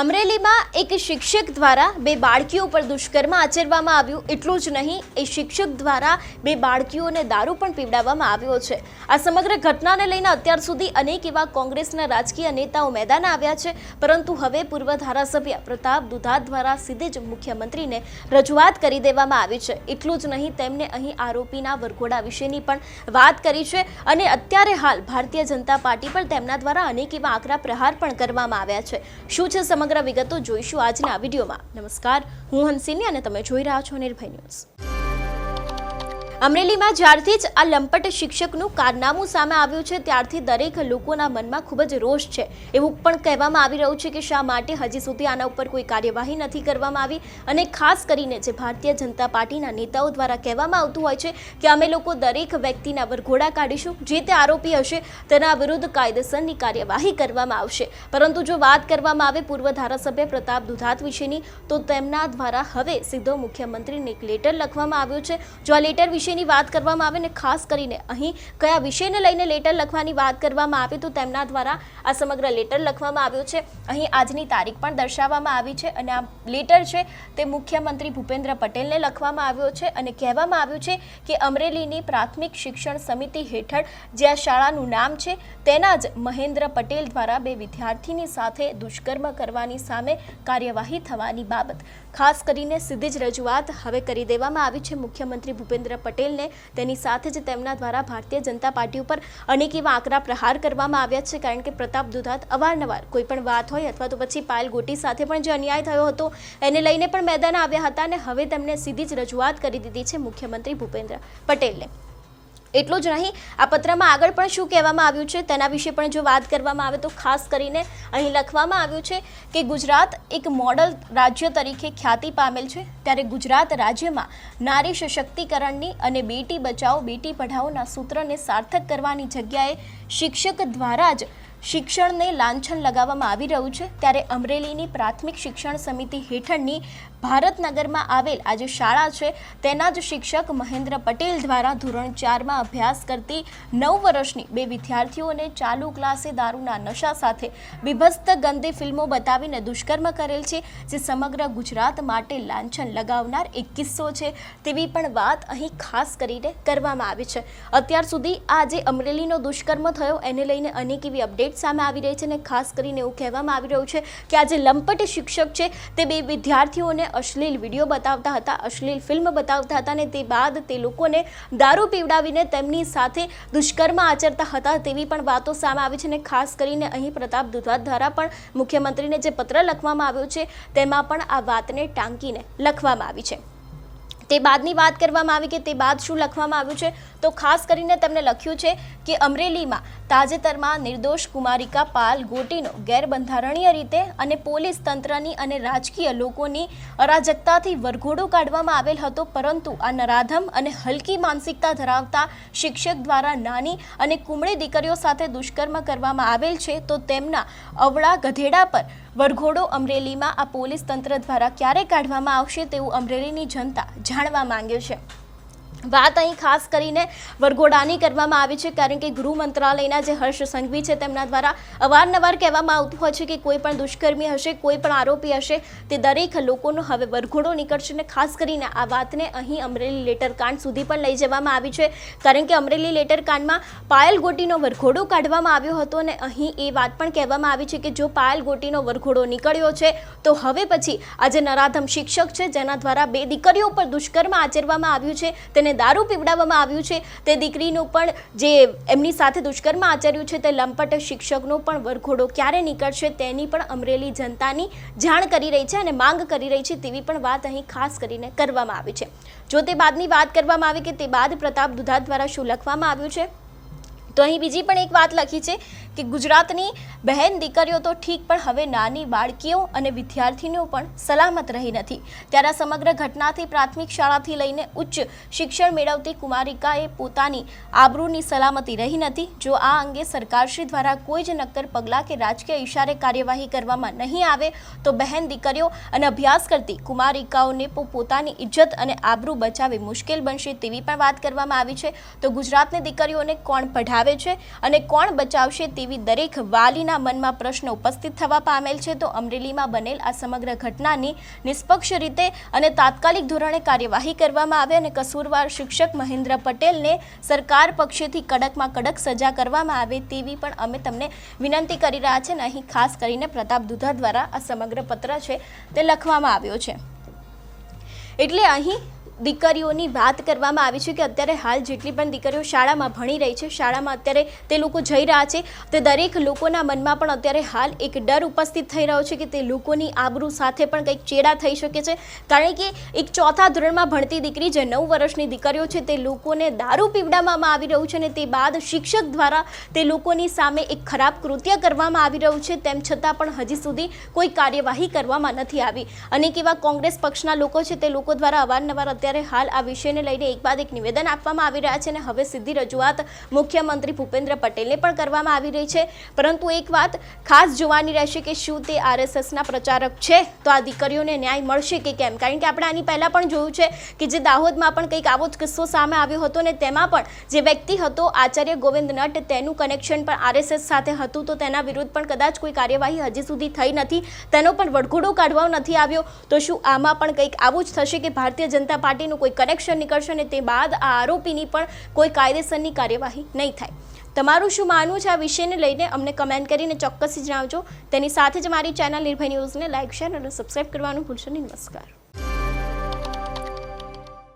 અમરેલીમાં એક શિક્ષક દ્વારા બે બાળકીઓ પર દુષ્કર્મ આચરવામાં આવ્યું. એટલું જ નહીં, એ શિક્ષક દ્વારા બે બાળકીઓને દારૂ પણ પીવડાવવામાં આવ્યો છે. આ સમગ્ર ઘટનાને લઈને અત્યાર સુધી અનેક એવા કોંગ્રેસના રાજકીય નેતાઓ મેદાન આવ્યા છે. પરંતુ હવે પૂર્વ ધારાસભ્ય પ્રતાપ દુધાત દ્વારા સીધે જ મુખ્યમંત્રીને રજૂઆત કરી દેવામાં આવી છે. એટલું જ નહીં, તેમને અહીં આરોપીના વરઘોડા વિશેની પણ વાત કરી છે અને અત્યારે હાલ ભારતીય જનતા પાર્ટી પર તેમના દ્વારા અનેક એવા આકરા પ્રહાર પણ કરવામાં આવ્યા છે. શું છે સમગ્ર વિગતો જોઈશું આજના વિડીયોમાં. નમસ્કાર હું હંસિની અને તમે જોઈ રહ્યા છો નિર્ભય ન્યૂઝ. અમરેલીમાં જ્યારથી જ આ લંપટ શિક્ષકનું કારનામું સામે આવ્યું છે, ત્યારથી દરેક લોકોના મનમાં ખૂબ જ રોષ છે. એવું પણ કહેવામાં આવી રહ્યું છે કે શા માટે હજી સુધી આના ઉપર કોઈ કાર્યવાહી નથી કરવામાં આવી અને ખાસ કરીને જે ભારતીય જનતા પાર્ટીના નેતાઓ દ્વારા કહેવામાં આવતું હોય છે કે અમે લોકો દરેક વ્યક્તિના વરઘોડા કાઢીશું, જે તે આરોપી હશે તેના વિરુદ્ધ કાયદેસરની કાર્યવાહી કરવામાં આવશે. પરંતુ જો વાત કરવામાં આવે પૂર્વ ધારાસભ્ય પ્રતાપ દુધાત વિશેની, તો તેમના દ્વારા હવે સીધો મુખ્યમંત્રીને એક લેટર લખવામાં આવ્યો છે. જો આ લેટર વિશેની વાત કરવામાં આવે ને ખાસ કરીને અહીં કયા વિષયને લઈને લેટર લખવાની વાત કરવામાં આવે તો તેમના દ્વારા આ સમગ્ર લેટર લખવામાં આવ્યો છે. અહીં આજની તારીખ પણ દર્શાવવામાં આવી છે અને આ લેટર છે તે મુખ્યમંત્રી ભૂપેન્દ્ર પટેલને લખવામાં આવ્યો છે અને કહેવામાં આવ્યું છે કે અમરેલીની પ્રાથમિક શિક્ષણ સમિતિ હેઠળ જે આ શાળાનું નામ છે તેના જ મહેન્દ્ર પટેલ દ્વારા બે વિદ્યાર્થીની સાથે દુષ્કર્મ કરવાની સામે કાર્યવાહી થવાની બાબત. ખાસ કરીને સીધી જ રજૂઆત હવે કરી દેવામાં આવી છે મુખ્યમંત્રી ભૂપેન્દ્ર પટેલને તેની સાથે જ તેમના દ્વારા ભારતીય જનતા પાર્ટી ઉપર અનેક એવા આકરા પ્રહાર કરવામાં આવ્યા છે. કારણ કે પ્રતાપ દુધાત અવારનવાર કોઈ પણ વાત હોય અથવા તો પછી પાયલ ગોટી સાથે પણ જે અન્યાય થયો હતો, એને લઈને પણ મેદાન આવ્યા હતા અને હવે તેમને સીધી જ રજૂઆત કરી દીધી છે મુખ્યમંત્રી ભૂપેન્દ્ર પટેલને એટલું જ નહીં, આ પત્રમાં આગળ પણ શું કહેવામાં આવ્યું છે તેના વિશે પણ જો વાત કરવામાં આવે તો ખાસ કરીને અહીં લખવામાં આવ્યું છે કે ગુજરાત એક મોડલ રાજ્ય તરીકે ખ્યાતિ પામેલ છે, ત્યારે ગુજરાત રાજ્યમાં નારી સશક્તિકરણની અને બેટી બચાવો બેટી પઢાઓના સૂત્રને સાર્થક કરવાની જગ્યાએ શિક્ષક દ્વારા જ શિક્ષણને લાંછન લગાવવામાં આવી રહ્યું છે ત્યારે અમરેલીની પ્રાથમિક શિક્ષણ સમિતિ હેઠળની ભારતનગરમાં આવેલ આ જે શાળા છે, તેના જ શિક્ષક મહેન્દ્ર પટેલ દ્વારા ધોરણ ચારમાં અભ્યાસ કરતી નવ વર્ષની બે વિદ્યાર્થીઓને ચાલુ ક્લાસે દારૂના નશા સાથે બીભત્સ ગંદી ફિલ્મો બતાવીને દુષ્કર્મ કરેલ છે, જે સમગ્ર ગુજરાત માટે લાંછન લગાવનાર એક કિસ્સો છે, તેવી પણ વાત અહીં ખાસ કરીને કરવામાં આવી છે. અત્યાર સુધી આ જે અમરેલીનો દુષ્કર્મ થયો, એને લઈને અનેક એવી અપડેટ સામે આવી રહી છે અને ખાસ કરીને એવું કહેવામાં આવી રહ્યું છે કે આ જે લંપટ શિક્ષક છે, તે બે વિદ્યાર્થીઓને અશ્લીલ વીડિયો બતાવતા હતા, અશ્લીલ ફિલ્મ બતાવતા હતા અને તે બાદ તે લોકોને દારૂ પીવડાવીને તેમની સાથે દુષ્કર્મ આચરતા હતા તેવી પણ વાતો સામે આવી છે અને ખાસ કરીને અહીં પ્રતાપ દુધાત દ્વારા પણ મુખ્યમંત્રીને જે પત્ર લખવામાં આવ્યો છે, તેમાં પણ આ વાતને ટાંકીને લખવામાં આવી છે. તે બાદની વાત કરવામાં આવી કે તે બાદ શું લખવામાં આવ્યું છે? તો ખાસ કરીને તેમણે લખ્યું છે કે અમરેલીમાં તાજેતરમાં નિર્દોષ કુમારિકા પાલ ગોટીનો ગેરબંધારણીય રીતે અને પોલીસ તંત્રની અને રાજકીય લોકોની અરાજકતાથી વરઘોડો કાઢવામાં આવેલ હતો, પરંતુ આ નરાધમ અને હલકી માનસિકતા ધરાવતા શિક્ષક દ્વારા નાની અને કુમળી દીકરીઓ સાથે દુષ્કર્મ કરવામાં આવેલ છે, તો તેમના અવળા ગધેડા પર વરઘોડો અમરેલીમાં આ પોલીસ તંત્ર દ્વારા ક્યારે કાઢવામાં આવશે તેવું અમરેલીની જનતા જાણવા માંગે છે. વાત અહીં ખાસ કરીને વરઘોડાની કરવામાં આવી છે, કારણ કે ગૃહ મંત્રાલયના જે હર્ષ સંઘવી છે, તેમના દ્વારા અવારનવાર કહેવામાં આવતું હોય છે કે કોઈ પણ દુષ્કર્મી હશે, કોઈ પણ આરોપી હશે, તે દરેક લોકોનો હવે વરઘોડો નીકળશે અને ખાસ કરીને આ વાતને અહીં અમરેલી લેટર કાંડ સુધી પણ લઈ જવામાં આવી છે, કારણ કે અમરેલી લેટર કાંડમાં પાયલ ગોટીનો વરઘોડો કાઢવામાં આવ્યો હતો અને અહીં એ વાત પણ કહેવામાં આવી છે કે જો પાયલ ગોટીનો વરઘોડો નીકળ્યો છે, તો હવે પછી આ જે નરાધમ શિક્ષક છે, જેના દ્વારા બે દીકરીઓ પર દુષ્કર્મ આચરવામાં આવ્યું છે, તેને દારૂ પીવડાવવામાં આવ્યું છે. તે દીકરીનું પણ જે એમની સાથે દુષ્કર્મ આચર્યું છે, તે લંપટ શિક્ષકનો પણ વરઘોડો ક્યારે નીકળશે તેની પણ અમરેલી જનતાની જાણ કરી રહી છે અને માંગ કરી રહી છે તેવી પણ વાત અહીં ખાસ કરીને કરવામાં આવી છે. જો તે બાદની વાત કરવામાં આવે કે તે બાદ પ્રતાપ દુધા દ્વારા શું લખવામાં આવ્યું છે? તો અહીં બીજી પણ એક વાત લખી છે કે ગુજરાતની બહેન દીકરીઓ તો ઠીક, પણ હવે નાની બાળકીઓ અને વિદ્યાર્થીનીઓ પણ સલામત રહી નથી. ત્યારે સમગ્ર ઘટનાથી પ્રાથમિક શાળાથી લઈને ઉચ્ચ શિક્ષણ મેળવતી કુમારિકાએ પોતાની આબરૂની સલામતી રહી નથી. જો આ અંગે સરકારશ્રી દ્વારા કોઈ જ નક્કર પગલાં કે રાજકીય ઇશારે કાર્યવાહી કરવામાં નહીં આવે, તો બહેન દીકરીઓ અને અભ્યાસ કરતી કુમારિકાઓને પોતાની ઇજ્જત અને આબરૂ બચાવવી મુશ્કેલ બનશે તેવી પણ વાત કરવામાં આવી છે. તો ગુજરાતની દીકરીઓને કોણ પઢાવે? આવે છે અને કોણ બચાવશે તેવી દરેક વાલીના મનમાં પ્રશ્ન ઉપસ્થિત થવા પામેલ છે. તો અમરેલીમાં બનેલ આ સમગ્ર ઘટનાની નિષ્પક્ષ રીતે અને તાત્કાલિક ધોરણે કાર્યવાહી કરવામાં આવે અને કસૂરવાર શિક્ષક મહેન્દ્ર પટેલને સરકાર પક્ષેથી કડકમાં કડક સજા કરવામાં આવે તેવી પણ અમે તમને વિનંતી કરી રહ્યા છે અને અહીં ખાસ કરીને પ્રતાપ દુધા દ્વારા આ સમગ્ર પત્ર છે તે લખવામાં આવ્યો છે. એટલે અહીં દીકરીઓની વાત કરવામાં આવી છે કે અત્યારે હાલ જેટલી પણ દીકરીઓ શાળામાં ભણી રહી છે, શાળામાં અત્યારે તે લોકો જઈ રહ્યા છે. તે દરેક લોકોના મનમાં પણ અત્યારે હાલ એક ડર ઉપસ્થિત થઈ રહ્યો છે કે તે લોકોની આબરૂ સાથે પણ કંઈક ચેડા થઈ શકે છે. કારણ કે એક ચોથા ધોરણમાં ભણતી દીકરી જે નવ વર્ષની દીકરીઓ છે, તે લોકોને દારૂ પીવડાવવામાં આવી રહ્યું છે અને તે બાદ શિક્ષક દ્વારા તે લોકોની સામે એક ખરાબ કૃત્ય કરવામાં આવી રહ્યું છે. તેમ છતાં પણ હજી સુધી કોઈ કાર્યવાહી કરવામાં નથી આવી. અનેક એવા કોંગ્રેસ પક્ષના લોકો છે, તે લોકો દ્વારા અવારનવાર અત્યારે હાલ આ વિષયને લઈને એક નિવેદન આપવામાં આવી રહ્યા છે અને હવે સીધી રજૂઆત મુખ્યમંત્રી ભૂપેન્દ્ર પટેલને પણ કરવામાં આવી રહી છે. પરંતુ એક વાત ખાસ જોવાની રહેશે કે શું તે આરએસએસના પ્રચારક છે? તો આ દીકરીઓને ન્યાય મળશે કે કેમ? કારણ કે આપણે આની પહેલાં પણ જોયું છે કે જે દાહોદમાં પણ કંઈક આવો જ કિસ્સો સામે આવ્યો હતો ને તેમાં પણ જે વ્યક્તિ હતો, આચાર્ય ગોવિંદ નટ, તેનું કનેક્શન પણ આરએસએસ સાથે હતું. તો તેના વિરુદ્ધ પણ કદાચ કોઈ કાર્યવાહી હજી સુધી થઈ નથી. તેનો પણ વડઘોડો કાઢવા નથી આવ્યો. તો શું આમાં પણ કંઈક આવું જ થશે કે ભારતીય જનતા પાર્ટીનું કોઈ કનેક્શન નીકળશે અને તે બાદ આ આરોપીની પણ કોઈ કાયદેસરની કાર્યવાહી નહીં થાય. તમારું શું માનવું છે આ વિષયને લઈને? અમને કમેન્ટ કરીને ચોક્કસ જણાવજો. તેની સાથે જ મારી ચેનલ નિર્ભય ન્યૂઝને લાઇક શેર અને સબસ્ક્રાઇબ કરવાનું ભૂલશો નહીં. નમસ્કાર.